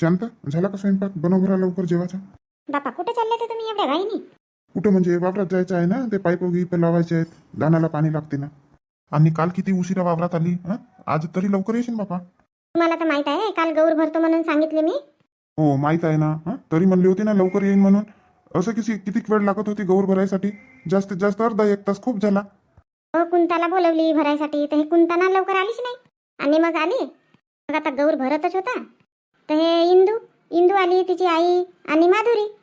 शांत झाला का स्वयंपाक? बनव घरा लवकर जेवायचा. बापा कुठे चालले ते तुम्ही एवढ्या घाईनी? कुठं म्हणजे? वावरात जायचं आहे ना? ते पाईप गिप लावायचे आहेत. दाण्याला पाणी लागते ना. आणि काल किती उशिरा वावरात आली हं? आज तरी लवकर येशील बापा. तुम्हाला तर माहीत आहे काल गौर भरतो म्हणून सांगितले मी. हो माहीत आहे ना हं? तरी म्हणली होती ना लवकर येईन म्हणून. असं किती किती वेळ लागत होती गौर भरायसाठी? जास्तीत जास्त अर्धा एक तास खूप झाला. अहो कुंताला बोलवली भरायसाठी तर हे कुंताना लवकर आलीच नाही. आणि मग आली. मग आता गौर भरतच होता. तर हे इंदू इंदू आली तिची आई आणि माधुरी.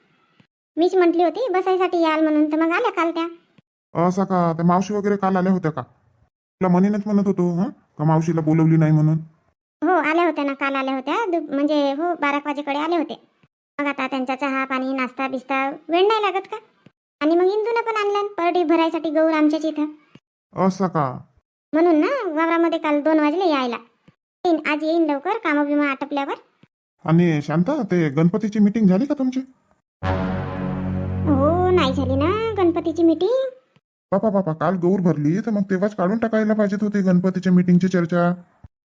मीच म्हटली होती बसायसाठी याल म्हणून तर मग आल्या काल त्या. असं का? त्या मावशी वगैरे काल आल्या होत्या का? तुला म्हणीनच म्हणत होतो हं? का मावशीला बोलवली नाही म्हणून? हो आल्या होत्या ना काल आल्या होत्या. दु- म्हणजे हो बारा वाजेकडे आले होते. मग आता त्यांचा चहा पाणी नाश्ता बिस्ता वेळ नाही लागत का? आणि मग इंदूनं पण आणलं परडी भरायसाठी गौर आमच्याच इथं. असं का? म्हणून ना वावरामध्ये काल दोन वाजले यायला. येईन आज येईन लवकर कामं बिमं आटपल्यावर. आणि शांता ते गणपतीची मीटिंग झाली का तुमची? हो नाही झाली ना गणपतीची मीटिंग बापा बापा काल गौर भरली तर मग तेव्हाच काढून टाकायला पाहिजेत होती गणपतीच्या मीटिंगची चर्चा.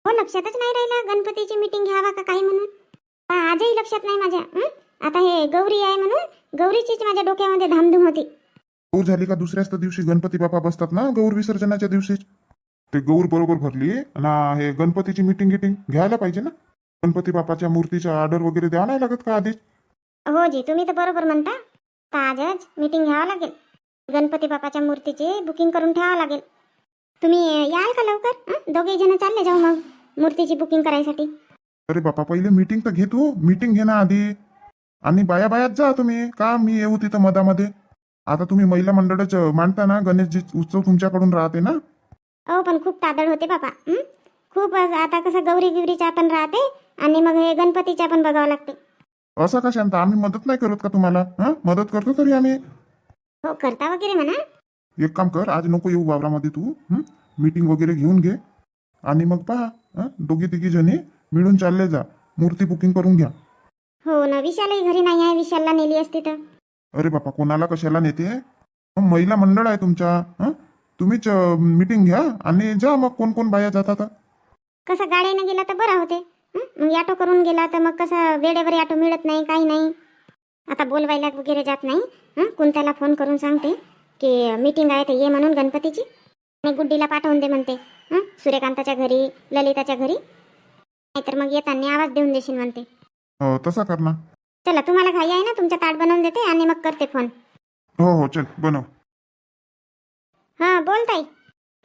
हो लक्षातच नाही राहिलं गणपतीची मीटिंग घ्यावा का काही म्हणून? पहा, आजही लक्षात नाही माझ्या हं? आता हे गौरी आहे म्हणून गौरीचीच माझ्या डोक्यामध्ये धामधूम होती. गौर झाली का दुसऱ्याच तर दिवशी गणपती बापा बसतात ना गौर विसर्जनाच्या दिवशीच ते गौर बरोबर भरली ना हे गणपतीची मीटिंग गिटिंग घ्यायला पाहिजे ना? गणपती बापाच्या मूर्तीचा ऑर्डर वगैरे द्यावा नाही लागत का आधीच? हो जी तुम्ही तर बरोबर म्हणता. तर आजच मीटिंग घ्यावं लागेल. गणपती बापाच्या मूर्तीची बुकिंग करून ठेवावं लागेल. तुम्ही याल का लवकर? हं? दोघे जण चालले जाऊ मग मूर्तीची बुकिंग करायसाठी. अरे बापा पहिले मीटिंग तर घे तू मीटिंग घे ना आधी. आणि बाया बायात जा तुम्ही. का मी येऊ तिथं मधामध्ये? आता तुम्ही महिला मंडळच मांडता ना? गणेशजी उत्सव तुमच्याकडून राहते ना? अहो पण खूप तादळ होते बापा हं? खूप आता कसं गौरी गिवरीच्या पण राहते. आणि मग हे गणपतीच्या पण बघावं लागते. असं का शांत? आम्ही मदत नाही करत का तुम्हाला? हा? मदत करतो तरी आम्ही. हो करता वगैरे म्हणा. एक काम कर आज नको येऊ वावरामध्ये तू. मीटिंग वगैरे घेऊन घे. आणि मग पहा हं? दोघी तिघी जणी मिळून चालले जा. मूर्ती बुकिंग करून घ्या. हो ना विशालही घरी नाही आहे. विशालला नेली असती तर. अरे बापा कोणाला कशाला नेते? मग महिला मंडळ आहे तुमच्या. हं? तुम्हीच मीटिंग घ्या आणि जा मग. कोण कोण बाया जातात? कसं गाड्यानं गेला तर बरा होते. ऑटो करून गेला तर मग कसं वेळेवर ऑटो मिळत नाही काही नाही. आता बोलवायला वगैरे जात नाही. हं? कुंताला फोन करून सांगते की मीटिंग आहे तर ये म्हणून गणपतीची. आणि गुड्डीला पाठवून दे म्हणते. हं? सूर्यकांताच्या घरी ललिताच्या घरी. नाहीतर मग येताना आवाज देऊन देशील म्हणते. हो तसा कर ना चला तुम्हाला घाई आहे ना? तुमच्या ताट बनवून देते आणि मग करते फोन हो हो चल बनव. हां बोल ताई.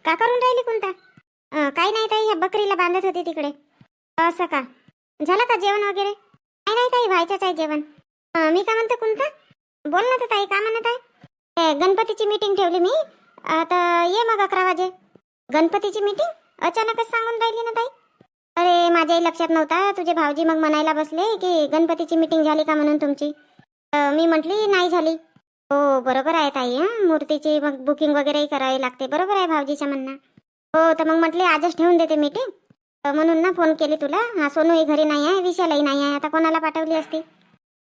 का करून राहिली कोणता काही नाही ताई ह्या बकरीला बांधत होती तिकडे. असं का? झालं का जेवण वगैरे? नाही नाही ताई व्हायचंच आहे जेवण. मी का म्हणतो कोणता बोल ना तर ताई का म्हणत आहे? गणपतीची मीटिंग ठेवली मी. आता ये मग अकरा वाजे. गणपतीची मीटिंग अचानकच सांगून राहिली ना ताई. अरे माझ्याही लक्षात नव्हता. तुझे भाऊजी मग म्हणायला बसले की गणपतीची मीटिंग झाली का म्हणून तुमची? मी म्हटली नाही झाली. हो बरोबर आहे ताई मूर्तीची मग बुकिंग वगैरेही करावी लागते. बरोबर आहे भाऊजीच्या म्हणणं. हो तर मग म्हटले आजच ठेवून देते मीटिंग म्हणून ना फोन केली तुला. हा सोनूही घरी नाही आहे विशालही नाही आहे. आता कोणाला पाठवली असती?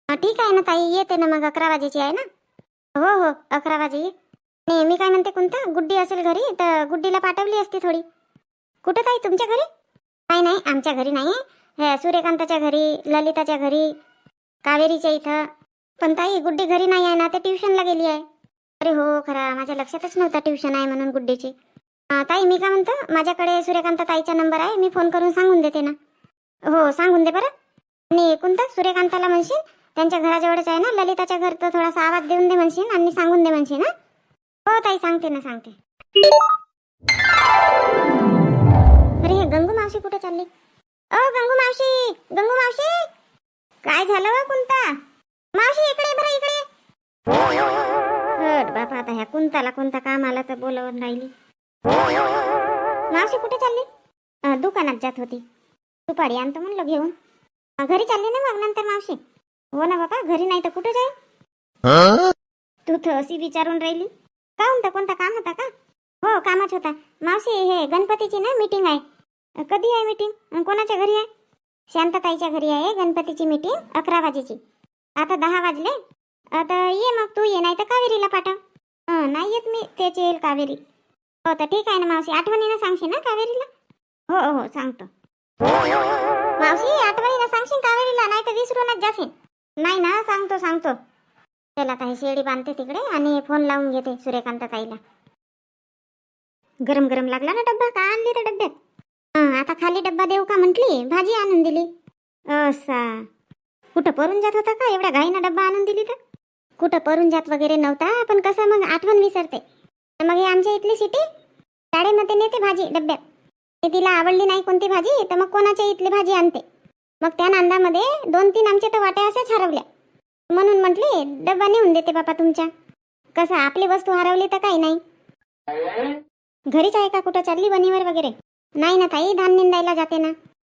ठीक आहे ना ताई येते ना मग. अकरा वाजेची आहे ना? हो हो अकरा वाजे ये आणि मी काय म्हणते कोणतं गुड्डी असेल घरी तर गुड्डीला पाठवली असती थोडी. कुठं ताई तुमच्या घरी? नाही नाही आमच्या घरी नाही. हे सूर्यकांताच्या घरी ललिताच्या घरी कावेरीच्या इथं. पण ताई गुड्डी घरी नाही आहे ना ते ट्युशनला गेली आहे. अरे हो खरा माझ्या लक्षातच नव्हता ट्युशन आहे म्हणून गुड्डीची. ताई मी काय म्हणतो? माझ्याकडे सूर्यकांत ताईचा नंबर आहे. मी फोन करून सांगून देते ना. हो सांगून दे बरं. आणि कोणता सूर्यकांताला म्हणशील. त्यांच्या घराजवळच आहे ना. ललिताच्या घर तर थोडासा आवाज देऊन दे म्हणशील आणि सांगून दे म्हणशील ना हो ताई सांगते ना सांगते. अरे हे गंगू मावशी कुठे चालली? ओ गंगू मावशी! गंगू मावशी! काय झालं हो, व मावशी इकडे बरं इकडे हट बापा आता ह्या कुंताला कोणता काम आला तर बोलवून राहिली. मावशी कुठे चालली? दुकानात जात होती. दुपारी आणतो म्हणलं घेऊन. घरी चालली ना मग नंतर मावशी? हो ना बाबा घरी नाही तर कुठे जाईल? तू तर अशी विचारून राहिली. का म्हणता कोणता काम होता का? हो कामच होता. मावशी हे गणपतीची ना मीटिंग आहे. कधी आहे मीटिंग कोणाच्या घरी आहे? शांतताईच्या घरी आहे गणपतीची मीटिंग अकरा वाजेची. आता दहा वाजले. आता ये मग तू ये नाही तर कावेरीला पाठव. नाही येत मी त्याची येईल कावेरी. हो तर ठीक आहे ना मावशी. आठवणीनं सांगशील ना कावेरीला? हो, हो हो सांगतो. मावशी आठवणीनं सांगशील कावेरीला? नाही तर विसरूनच जाशील. नाही ना सांगतो सांगतो. त्याला काही शेळी बांधते तिकडे आणि फोन लावून घेते सूर्यकांत ताईला. गरम गरम लागला ना डब्बा? का आणली त्या डब्यात? आता खाली डब्बा देऊ का म्हटली? भाजी आणून दिली. असा. कुठं परून जात होता का? एवढ्या घाईनं डब्बा आणून दिली तर? कुठं परून जात वगैरे नव्हता? पण कसं मग आठवण विसरते. मग हे आमच्या इथली सिटी शाळेमध्ये नेते भाजी डब्यात ते तिला आवडली नाही कोणती भाजी तर मग कोणाच्या इथली भाजी आणते? मग त्या नांदामध्ये दोन तीन आमच्या तर वाट्या अशाच हरवल्या. म्हणून म्हटले डब्बा नेऊन देते बापा तुमच्या. कसं आपली वस्तू हरवली तर काही नाही. घरीच आहे का कुठं चालली वनीवर वगैरे? नाही ना ताई धान निंदायला जाते ना.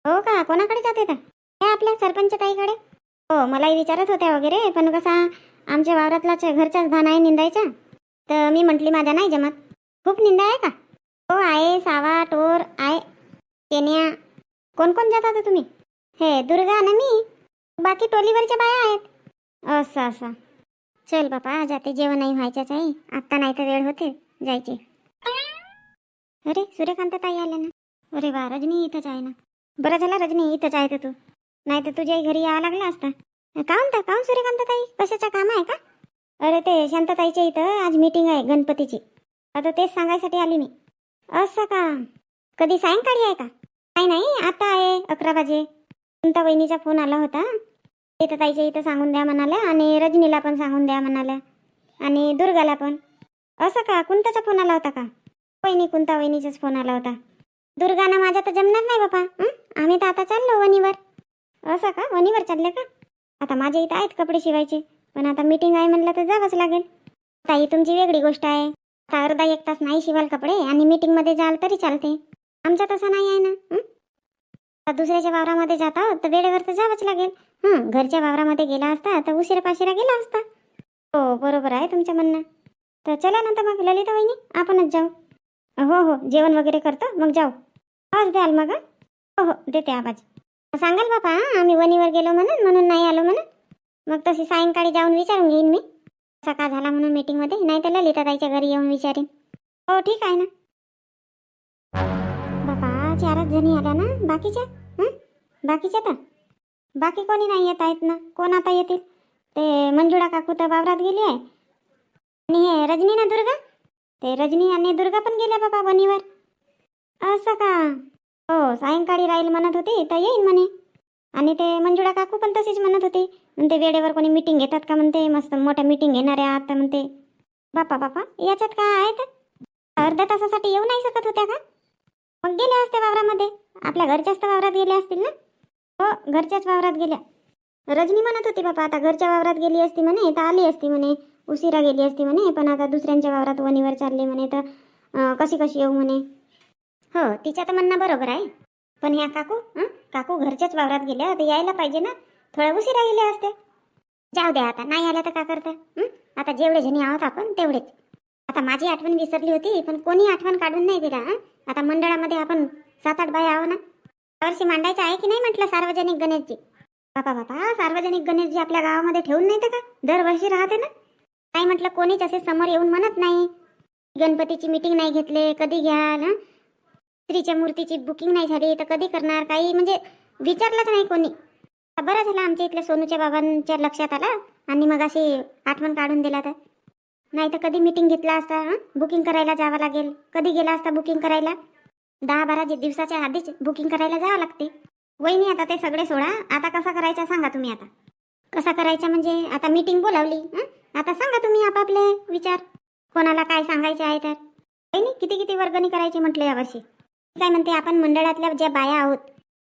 हो का कोणाकडे जाते का त्या आपल्या सरपंच ताईकडे. हो मलाही विचारत होत्या वगैरे पण कसा आमच्या वावरातलाच घरचाच धान आहे निंदायचा? तर मी म्हटली माझ्या नाही जमत. खूप निंदा आहे का? हो आहे. सावा टोर आहे. केन्या. कोण कोण जाता तर तुम्ही? हे दुर्गा ना मी. बाकी टोलीवरच्या बाया आहेत. असं असं. चल बापा जाते. जेवण नाही व्हायच्याच आहे. आत्ता नाही तर वेळ होते जायची. अरे सूर्यकांत ताई आले ना. अरे वा रजनी इथंच आहे ना. बरं झाला रजनी इथंच आहे तर तू. नाही तर तुझ्याही घरी यावं लागलं असता. काऊन तर काऊन सूर्यकांत ताई? कशाचं काम आहे का? अरे ते शांतताईच्या इथं आज मीटिंग आहे गणपतीची. आता तेच सांगायसाठी आली मी. असं का? कधी सायंकाळी आहे का? काय नाही आता आहे अकरा वाजे. तुमचा वहिनीचा फोन आला होता. तिथं ताईच्या इथं सांगून द्या म्हणाल्या आणि रजनीला पण सांगून द्या म्हणाल्या. आणि दुर्गाला पण. असं का? कुंताचा फोन आला होता का? वहिनी कुंता वहिनीचाच फोन आला होता. दुर्गाना माझ्या तर जमणार नाही बापा. आम्ही तर आता चाललो वनीवर असं का? वनीवर चालले का? आता माझ्या इथं आहेत कपडे शिवायचे. पण आता मीटिंग आहे म्हणलं तर जावंच लागेल. ताई तुमची वेगळी गोष्ट आहे. आता अर्धा एक तास नाही शिवाल कपडे आणि मीटिंगमध्ये जाल तरी चालते. आमचा तसं नाही आहे ना आता दुसऱ्याच्या वावरामध्ये जात आहोत तर वेळेवर तर जावंच लागेल. हं घरच्या वावरामध्ये गेला असता तर उशिरा पाशिरा गेला असता. हो बरोबर आहे तुमचं म्हणणं. तर चला ना तर मग ललिता वहिनी आपणच जाऊ. हो हो जेवण वगैरे करतो मग जाऊ. आवाज द्याल मग हो? हो देते आवाज. सांगाल बापा आम्ही वनीवर गेलो म्हणून म्हणून नाही आलो म्हणून? मग तशी सायंकाळी जाऊन विचारून घेईन मी. सकाळ झाला म्हणून मीटिंगमध्ये नाही तर ललिताताईच्या घरी येऊन विचारीन. हो ठीक आहे ना. बापा चारच जणी आल्या ना? बाकीच्या? हं? बाकीच्या तर? बाकी कोणी नाही येत आहेत ना? कोण आता येतील? ते मंजुळा काकू तर वावरात गेली आहे. आणि हे रजनी ना दुर्गा? ते रजनी आणि दुर्गा पण गेल्या बाबा वनीवर असं का? हो सायंकाळी राहील म्हणत होती तर येईन म्हणे. आणि ते मंजुळा काकू पण तशीच म्हणत होती. म्हणते वेळेवर कोणी मीटिंग घेतात का? म्हणते मस्त मोठ्या मीटिंग घेणाऱ्या आता. म्हणते बापा बापा याच्यात काय आहे अर्ध्या तासासाठी येऊ नाही शकत होत्या का? मग गेल्या असत्या वावरामध्ये. आपल्या घरच्याच तर वावरात गेल्या असतील ना? हो घरच्याच वावरात गेल्या. रजनी म्हणत होती बापा आता घरच्या वावरात गेली असती म्हणे तर आली असती म्हणे उशिरा गेली असती म्हणे पण आता दुसऱ्यांच्या वावरात वणीवर चालली म्हणे तर कशी कशी येऊ म्हणे? हो तिच्या तर म्हणणं बरोबर आहे. पण ह्या काकू काकू घरच्याच वावरात गेल्या तर यायला पाहिजे ना? थोड्या उशिरा गेल्या असते. जाऊ द्या आता नाही आल्या तर का करता? आता जेवढे जणी आहोत आपण तेवढेच. आता माझी आठवण विसरली होती पण कोणी आठवण काढून नाही दिला आता मंडळामध्ये आपण सात आठ बाय आहो ना? वर्षी मांडायचं आहे की नाही म्हटलं सार्वजनिक गणेशजी? बापा बापा सार्वजनिक गणेशजी आपल्या गावामध्ये ठेवून नाही तर का? दरवर्षी राहते ना? नाही म्हटलं कोणीच असे समोर येऊन म्हणत नाही. गणपतीची मीटिंग नाही घेतले कधी घ्याल स्त्रीच्या मूर्तीची बुकिंग नाही झाली तर कधी करणार? काही म्हणजे विचारलंच नाही कोणी. बरं झालं. आमच्या इथल्या सोनूच्या बाबांच्या लक्षात आला आणि मग अशी आठवण काढून दिला तर. नाही तर कधी मीटिंग घेतला असता हं? बुकिंग करायला जावं लागेल. कधी गेला असता बुकिंग करायला? दहा बारा दिवसाच्या आधीच बुकिंग करायला जावं लागते. वहिनी आता ते सगळे सोडा. आता कसा करायचा सांगा तुम्ही आता. कसा करायचा म्हणजे आता मीटिंग बोलावली आता सांगा तुम्ही आपापले विचार. कोणाला काय सांगायचे आहे तर. वहिनी किती किती वर्गणी करायची म्हटलं यावर्षी काय म्हणते आपण मंडळातल्या ज्या बाया आहोत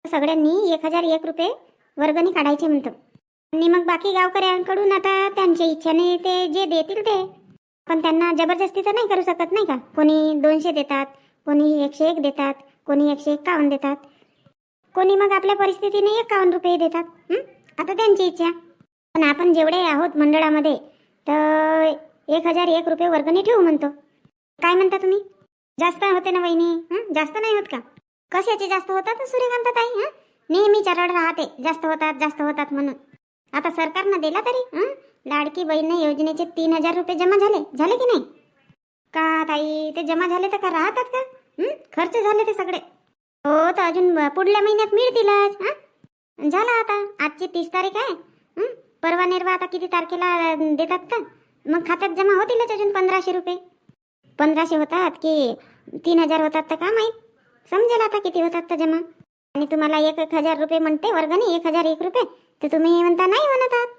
सगळ्यांनी एक हजार एक रुपये वर्गणी काढायचे म्हणतो. आणि मग बाकी गावकऱ्यांकडून आता त्यांच्या इच्छाने ते जे देतील ते. पण त्यांना जबरदस्ती तर नाही करू शकत नाही का? कोणी दोनशे देतात कोणी एकशे एक देतात कोणी एकशे एक्कावन्न देतात. कोणी मग आपल्या परिस्थितीने एकावन्न रुपये देतात. आता त्यांची इच्छा. पण आपण जेवढे आहोत मंडळामध्ये तर एक हजार एक रुपये वर्गणी ठेवू म्हणतो. काय म्हणता तुम्ही? जास्त होते ना वहिनी? जास्त नाही होत का? कशाचे जास्त होतात सूर्यकांत ताई? हं? नेहमी चरड राहते. जास्त होतात जास्त होतात म्हणून. आता सरकारनं दिला तरी हं? लाडकी बहीण योजनेचे तीन हजार रुपये जमा झाले. झाले की नाही? का ताई ते जमा झाले तर का राहतात का? खर्च झाले ते सगळे. हो तर अजून पुढल्या महिन्यात मिळतीलच हं? झाला आता. आजची तीस तारीख आहे. परवा निर्वा आता किती तारखेला देतात का? मग खात्यात जमा होतीलच अजून पंधराशे रुपये. पंधराशे होतात की तीन हजार होतात तर का माहीत? समजेल आता किती होतात तर जमा. आणि तुम्हाला एक एक हजार रुपये म्हणते वर्गणी एक हजार एक रुपये. तर तुम्ही म्हणता नाही म्हणत आहात.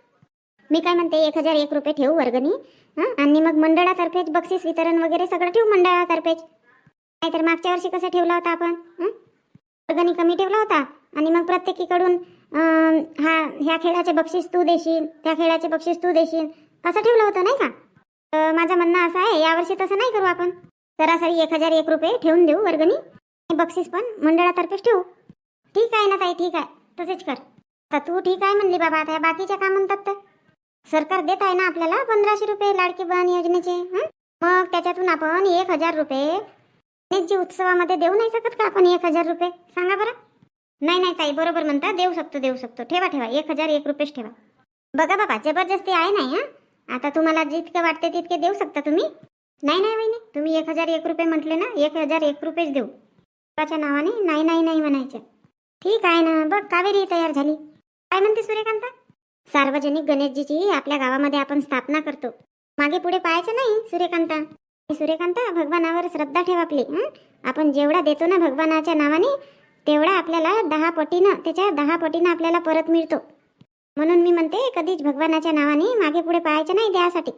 मी काय म्हणते एक हजार एक रुपये ठेवू वर्गणी. आणि मग मंडळातर्फेच बक्षीस वितरण वगैरे सगळं ठेवू मंडळातर्फेच. नाहीतर मागच्या वर्षी कसं ठेवला होता आपण? वर्गणी कमी ठेवला होता. आणि मग प्रत्येकीकडून हा ह्या खेळाचे बक्षीस तू देशील त्या खेळाचे बक्षीस तू देशील असं ठेवलं होतं नाही का? तर माझं म्हणणं असं आहे यावर्षी तसं नाही करू आपण. सरासरी एक हजार एक रुपये ठेवून देऊ वर्गणी. बक्षीस पण मंडळातर्फेच ठेवू. ठीक आहे ना ताई ठीक आहे. तसेच कर. तर तू ठीक आहे म्हणली बाबा आता बाकीच्या का म्हणतात तर सरकार देत आहे ना आपल्याला पंधराशे रुपये लाडकी बहन योजनेचे मग त्याच्यातून आपण एक हजार रुपये गणेशजी उत्सवामध्ये देऊ नाही शकत का आपण एक हजार रुपये? सांगा बरं. नाही नाही ताई बरोबर म्हणता. देऊ शकतो देऊ शकतो. ठेवा ठेवा. एक हजार एक रुपयेच ठेवा. बघा बाबा जबरदस्ती आहे नाही हा? आता तुम्हाला जितके वाटते तितके देऊ शकता तुम्ही? नाही नाही वहिनी तुम्ही एक हजार एक रुपये म्हटले ना एक हजार एक रुपयेच देऊ. नावाने नाही नाही नाही म्हणायचं. ठीक आहे ना बघ कावेरी तयार झाली. काय म्हणते सूर्यकांता? सार्वजनिक गणेशजीची आपल्या गावामध्ये आपण स्थापना करतो. मागे पुढे पाहायचं नाही सूर्यकांता. सूर्यकांता भगवानावर श्रद्धा ठेव आपली आपण जेवढा देतो ना भगवानाच्या नावाने तेवढा आपल्याला दहा पटीनं त्याच्या दहा पटीनं आपल्याला परत मिळतो. म्हणून मी म्हणते कधीच भगवानाच्या नावाने मागे पुढे पाहायचं नाही द्यासाठी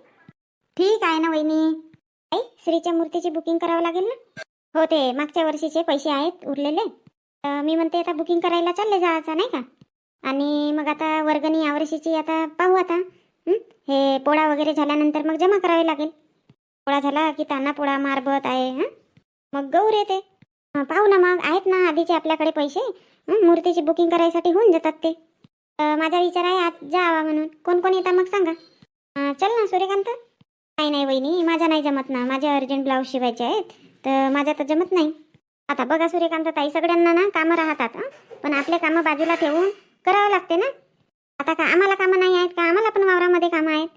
ठीक आहे ना वहिनी. श्रीच्या मूर्तीची बुकिंग करावं लागेल ना? हो ते मागच्या वर्षीचे पैसे आहेत उरलेले. तर मी म्हणते आता बुकिंग करायला चालले जायचं नाही का? आणि मग आता वर्गणी यावर्षीची आता पाहू आता. हे? पोळा वगैरे झाल्यानंतर मग जमा करावे लागेल. पोळा झाला की ताना पोळा मारबत आहे हां? मग गौर येते. पाहू ना मग. आहेत ना आधीचे आपल्याकडे पैसे? मूर्तीची बुकिंग करायसाठी होऊन जातात ते. तर माझा विचार आहे आज जावा म्हणून. कोण कोण येता मग सांगा. चल ना सूर्यकांत. नाही नाही वहिनी माझा नाही जमत ना. माझे अर्जंट ब्लाऊज शिवायचे आहेत. तर माझ्या तर जमत नाही. आता बघा सूर्यकांत ताई सगळ्यांना ना कामं राहतात पण आपले कामं बाजूला ठेवून करावं लागते ना. आता का आम्हाला कामं नाही आहेत का? आम्हाला पण वावरामध्ये कामं आहेत.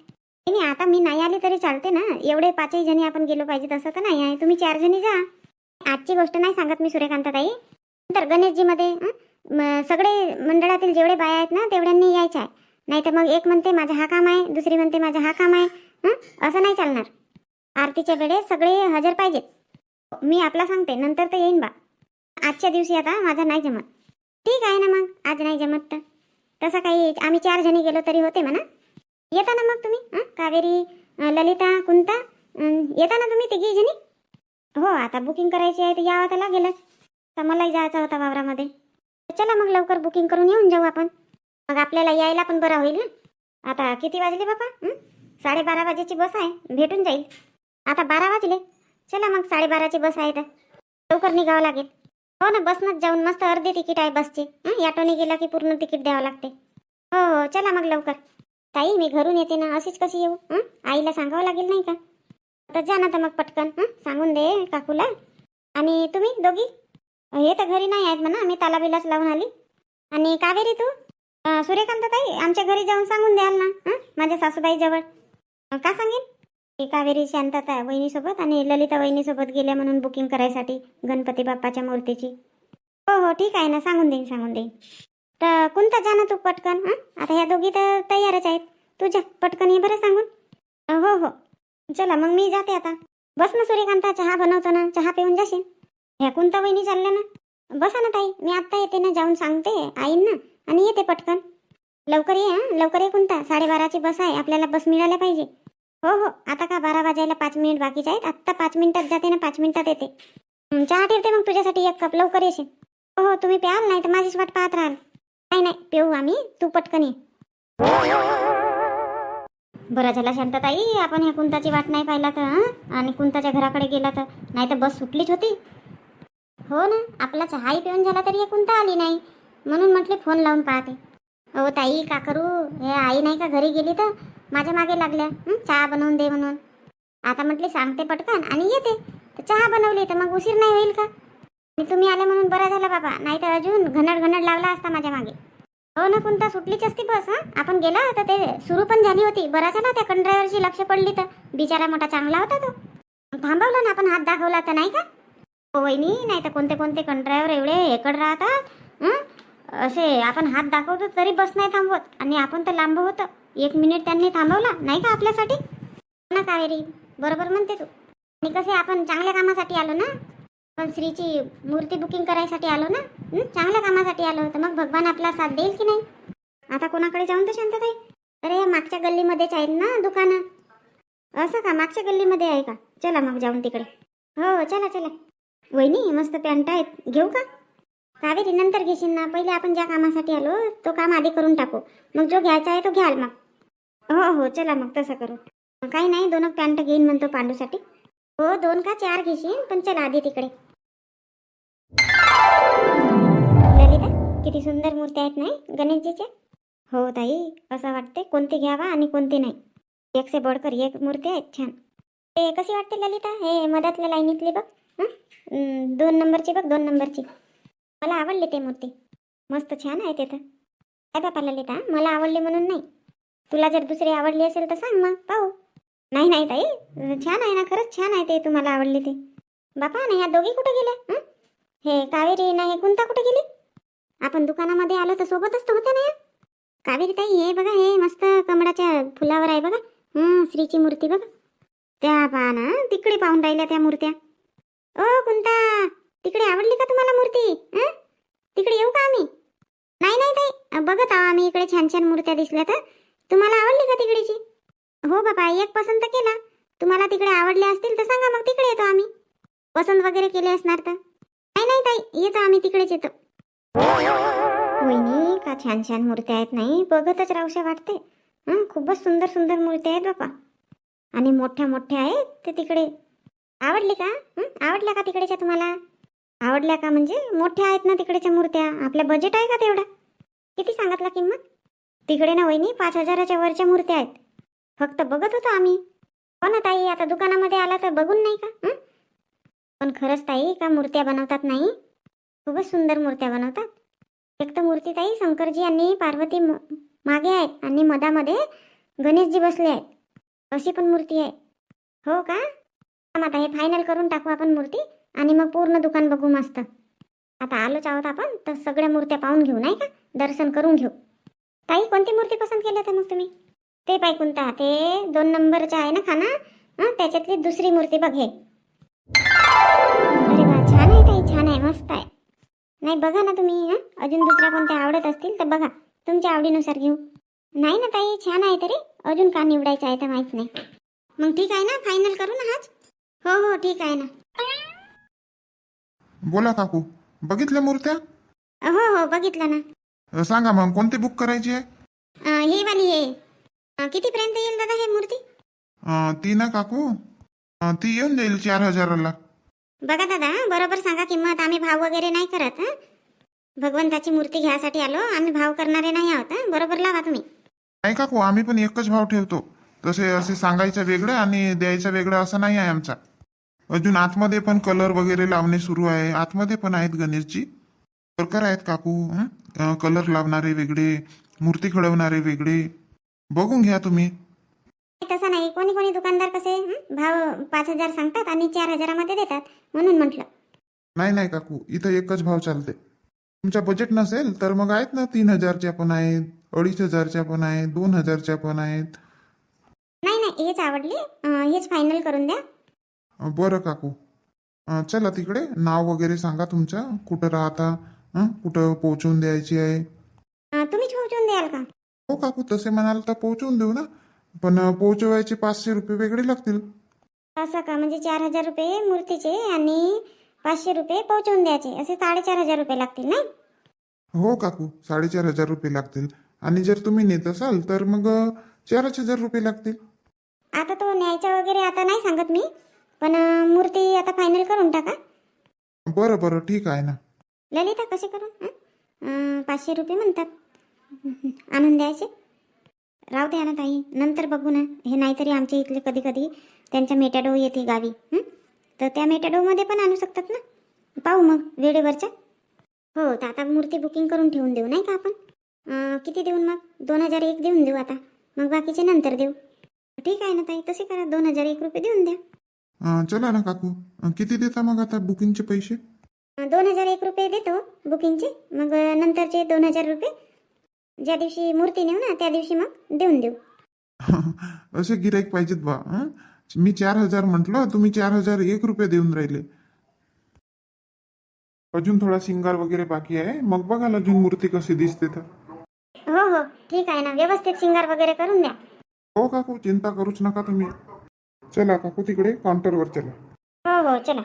नाही नाही, आता मी नाही आली तरी चालते ना. एवढे पाचही जणी आपण गेलो पाहिजे तसं तर नाही आहे. तुम्ही चार जणी जा. आजची गोष्ट नाही सांगत मी सूर्यकांताताई तर गणेशजीमध्ये सगळे मंडळातील जेवढे बाया आहेत ना तेवढ्यांनी यायचं आहे नाही तर मग एक म्हणते माझा हा काम आहे. दुसरी म्हणते माझा हा काम आहे. असं नाही चालणार. आरतीच्या वेळेस सगळे हजर पाहिजेत. मी आपला सांगते नंतर तर येईन बा. आजच्या दिवशी आता माझा नाही जमत. ठीक आहे ना मग आज नाही जमत तर. तसं काही आम्ही चार जणी गेलो तरी होते म्हणा. येता ना मग तुम्ही कावेरी ललिता कुंता येता ना तुम्ही तिघी जणी? हो आता बुकिंग करायची आहे तर यावं तर लागेलच. तर मलाही जायचं होता वावरामध्ये. चला मग लवकर बुकिंग करून येऊन जाऊ आपण. मग आपल्याला यायला पण बरं होईल ना. आता किती वाजले बापा? साडेबारा वाजेची बस आहे भेटून जाईल. आता बारा वाजले. चला मग साडेबाराची बस आहे तर लवकर निघावं लागेल. हो ना बसनंच जाऊन मस्त अर्धी तिकीट आहे बसची. हं? ऑटोने गेला की पूर्ण तिकीट द्यावं लागते. हो हो चला मग लवकर. ताई मी घरून येते ना अशीच कशी येऊ? हं? आईला सांगावं लागेल नाही का? तर जा ना तर मग पटकन. हं? सांगून दे काकूला. आणि तुम्ही दोघी? हे तर घरी नाही आहेत म्हणा मी तालाबिलाच लावून आली. आणि कावेरी तू? सूर्यकांत ताई आमच्या घरी जाऊन सांगून द्याल ना. माझ्या सासूबाई जवळ का सांगेन? कावेरी शांतता वहिनीसोबत आणि ललिता वहिनीसोबत गेल्या म्हणून बुकिंग करायसाठी गणपती बाप्पाच्या मूर्तीची. हो हो ठीक आहे ना. सांगून देईन सांगून देईन. तर कोणता जा ना तू पटकन हं? आता ह्या दोघी तर तयारच आहेत. तू जा पटकन ये बरं सांगून. हो हो. चला मग मी जाते आता. बस ना सूर्यकांता चहा बनवतो ना चहा पिऊन जाशील? ह्या कोणता वहिनी चालल्या ना? बसा ना ताई मी आत्ता येते ना जाऊन सांगते आईन ना आणि येते पटकन. लवकर ये हं? लवकर ये कोणता? साडेबाराची बस आहे आपल्याला बस मिळाल्या पाहिजे. हो हो. आता का बारा वाजायला पाच मिनिट बाकीचे आहेत? आत्ता पाच मिनिटात जाते ना पाच मिनिटात येते. चहा ठेवते मग तुझ्यासाठी एक कप. लवकर येशील. हो हो तुम्ही प्याल नाही तर माझीच वाट पाहत राहाल. नाही नाही पिऊ आम्ही. तू पटकन ये. बरं झाला शांतताई. आपण ह्या कुंताची वाट नाही पाहिला तर आणि कुंताच्या घराकडे गेला तर? नाही तर बस सुटलीच होती. हो ना? आपला चहाही पिऊन झाला तरी हे कुंता आली नाही. म्हणून म्हटले फोन लावून पाहते. हो ताई का करू? हे आई नाही का घरी गेली तर? माझ्या मागे लागल्या. चहा बनवून दे म्हणून. आता म्हटले सांगते पटकन आणि येते. तर चहा बनवली तर मग उशीर नाही होईल का? आणि तुम्ही आले म्हणून बरा झाला बाबा. नाही तर अजून घनड घनड लावला असता माझ्या मागे. हो ना कोणता सुटलीच असती बस हा? आपण गेला तर ते सुरू पण झाली होती. बरा झाला त्या कंड्रायव्हरची लक्ष पडली तर. बिचारा मोठा चांगला होता तो. थांबवला ना आपण हात दाखवला तर नाही का? हो वहिनी नाही तर कोणते कोणते कंड्रायवर एवढे एकड राहतात असे आपण हात दाखवतो तरी बस नाही थांबवत. आणि आपण तर लांब होतं. एक मिनिट त्यांनी थांबवला नाही का आपल्यासाठी? हो ना कावेरी बरोबर म्हणते तू. आणि कसे आपण चांगल्या कामासाठी आलो ना? पण श्रीची मूर्ती बुकिंग करायसाठी आलो ना? चांगल्या कामासाठी आलो तर मग भगवान आपला साथ देईल की नाही? आता कोणाकडे जाऊन तर शांतताई अरे या मागच्या गल्लीमध्येच आहेत ना दुकानं? असं का? मागच्या गल्लीमध्ये आहे का? चला मग जाऊन तिकडे. हो चला चला. वहिनी मस्त पॅन्ट आहेत. घेऊ का? कावेरी नंतर घेशील ना. पहिले आपण ज्या कामासाठी आलो तो काम आधी करून टाकू. मग जो घ्यायचा आहे तो घ्याल मग. हो हो चला मग तसं करू. काही नाही दोन पॅन्ट घेईन म्हणतो पांडूसाठी. हो दोन का चार घेशील? पण चला आधी तिकडे. ललिता किती सुंदर मूर्ती आहेत नाही गणेशजीच्या? हो ताई असं वाटते कोणती घ्यावा आणि कोणती नाही. एक से बडकर एक मूर्ती आहेत छान. ते कशी वाटते ललिता? हे मधातल्या लाईनीतली बघ. दोन नंबरची बघ दोन नंबरची. मला आवडली ते मूर्ती. मस्त छान आहे ते तर. काय बापा ललिता मला आवडली म्हणून नाही. तुला जर दुसरी आवडली असेल तर सांग मग पाहू. नाही नाही ताई. छान आहे ना खरंच छान आहे ते तुम्हाला आवडली ते. बापा नाही या दोघी कुठे गेल्या? हे? कावेरी नाही कुंता कुठे गेली? आपण दुकानामध्ये आलो तर सोबतच तर होत्या ना या? कावेरी ताई हे बघा हे मस्त कमळाच्या फुलावर आहे बघा. हं श्रीची मूर्ती बघा. त्या पहा ना तिकडे पाहून राहिल्या त्या मूर्त्या. ओ कुंता तिकडे आवडली का तुम्हाला मूर्ती? हं? तिकडे येऊ का आम्ही? नाही नाही ताई. बघत आहो आम्ही इकडे छान छान मूर्त्या दिसल्या तर. तुम्हाला आवडली का तिकडेची? हो बाबा एक पसंत केला. तुम्हाला तिकडे आवडले असतील तर सांगा मग तिकडे येतो आम्ही. पसंत वगैरे केले असणार तर. नाही नाही ताई येतो आम्ही तिकडेच येतो. वहिनी का छान छान मूर्त्या आहेत नाही? बघतच राहूशा वाटते. हं खूपच सुंदर सुंदर मूर्त्या आहेत बापा. आणि मोठ्या मोठ्या आहेत ते तिकडे. आवडली का? आवडल्या का तिकडेच्या तुम्हाला? आवडल्या का म्हणजे? मोठ्या आहेत ना तिकडेच्या मूर्त्या. आपल्या बजेट आहे का तेवढा? किती सांगितला किंमत? तिकडे ना वहिनी पाच हजाराच्या वरच्या मूर्त्या आहेत. फक्त बघत होतो आम्ही. हो ना ताई आता दुकानामध्ये आला तर बघून नाही का? पण खरंच ताई का मूर्त्या बनवतात नाही? खूपच सुंदर मूर्त्या बनवतात. एक तर मूर्ती ताई शंकरजी आणि पार्वती म- मागे आहेत आणि मधामध्ये गणेशजी बसले आहेत. अशी पण मूर्ती आहे. हो का? आता हे फायनल करून टाकू आपण मूर्ती आणि मग पूर्ण दुकान बघू मस्त. आता आलोच आहोत आपण तर सगळ्या मूर्त्या पाहून घेऊ नाही का? दर्शन करून घेऊ. ताई कोणती मूर्ती पसंत केली तर मग तुम्ही? ते पाय कोणता ते दोन नंबरचं आहे ना खाना? हं त्याच्यातली दुसरी मूर्ती बघ हे. अरे वा छान आहे ताई छान आहे मस्त आहे. नाही बघा ना तुम्ही हं? अजून दुसऱ्या कोणत्या आवडत असतील तर बघा तुमच्या आवडीनुसार घेऊ. नाही ना ताई छान आहे तरी. अजून का निवडायचं आहे तर माहीत नाही. मग ठीक आहे ना फायनल करू ना हाच? हो हो ठीक आहे ना. बोला काकू बघितल्या मूर्त्या? हो हो बघितलं ना. अ, सांगा मग कोणती बुक करायची आहे? अं, ही वाली हे अं, कितीपर्यंत येईल दादा हे मूर्ती? अ, ती ना काकू? अ, ती येऊन जाईल चार हजाराला. बघा दादा हं, बरोबर सांगा किंमत. आम्ही भाव वगैरे नाही करत हं. भगवंताची मूर्ती घ्यायसाठी आलो. आम्ही भाव करणारे नाही आहोत हं. बरोबर लावा तुम्ही. नाही काकू आम्ही पण एकच भाव ठेवतो. तसे असे सांगायचं वेगळं आणि द्यायचं वेगळं असं नाही आहे आमचा. अजून आतमध्ये पण कलर वगैरे लावणे सुरू आहे. आतमध्ये पण आहेत गणेशजी. प्रकार आहेत काकू हं? कलर लावणारे वेगळे मूर्ती घडवणारे वेगळे. बघून घ्या तुम्ही. तसं नाही. कोणी कोणी दुकानदार कसे हं, भाव पाच हजार सांगतात आणि चार हजारामध्ये देतात म्हणून म्हटलं. नाही नाही काकू. इथं एकच भाव चालते तुमच्या बजेट नसेल तर मग आहेत ना तीन हजारच्या पण आहेत अडीच हजारच्या पण आहेत दोन हजारच्या पण आहेत. नाही नाही. हेच आवडली. अं, हेच फायनल करून द्या. बरं काकू. अ, चला तिकडे. नाव वगैरे सांगा तुमचं. कुठं राहता? हं? कुठं पोहोचवून द्यायची आहे? अं, तुम्हीच पोहोचून द्याल का? हो काकू तसे म्हणाल तर पोहोचवून देऊ ना. पण अ, पोहोचवायचे पाचशे रुपये वेगळे लागतील. असं का? म्हणजे चार हजार रुपये मूर्तीचे आणि पाचशे रुपये पोहोचवून द्यायचे. असे साडेचार हजार रुपये लागतील नाही? हो काकू साडेचार हजार रुपये लागतील. आणि जर तुम्ही नेत असाल तर मग अ, चारच हजार रुपये लागतील. आता तो न्यायचा वगैरे आता नाही सांगत मी. पण अं, मूर्ती आता फायनल करून टाका. बरं बरं ठीक आहे ना. ललिता कसे करून? पाचशे रुपये म्हणतात. आणून द्यायचे? राहू द्या ना ताई नंतर बघू ना. हे नाहीतरी आमच्या इथले कधी कधी त्यांच्या मेटाडो येते गावी. तर त्या मेटाडोमध्ये पण आणू शकतात ना? पाहू मग वेळेवरच्या. हो तर आता मूर्ती बुकिंग करून ठेवून देऊ नाही का आपण? किती देऊन मग? दोन हजार एक देऊन देऊ आता. मग बाकीचे नंतर देऊ. ठीक आहे ना ताई तसे करा. दोन हजार एक रुपये देऊन द्या. चला ना काकू. किती देता मग आता बुकिंगचे पैसे? दोन हजार एक रुपये देतो बुकिंगचे. मग नंतरचे दोन हजार रुपये ज्या दिवशी मूर्ती नेऊ ना त्या दिवशी मग देऊन देऊ. असे गिराईक पाहिजेत बा हं? मी चार हजार म्हटलं तुम्ही चार हजार एक रुपये देऊन राहिले. अजून थोडा सिंगार वगैरे बाकी आहे. मग बघाल अजून मूर्ती कशी दिसते तर. हो हो ठीक आहे ना. व्यवस्थित सिंगार वगैरे करून द्या. हो काकू चिंता करूच नका तुम्ही. चला काकू तिकडे काउंटरवर चला. हो हो चला.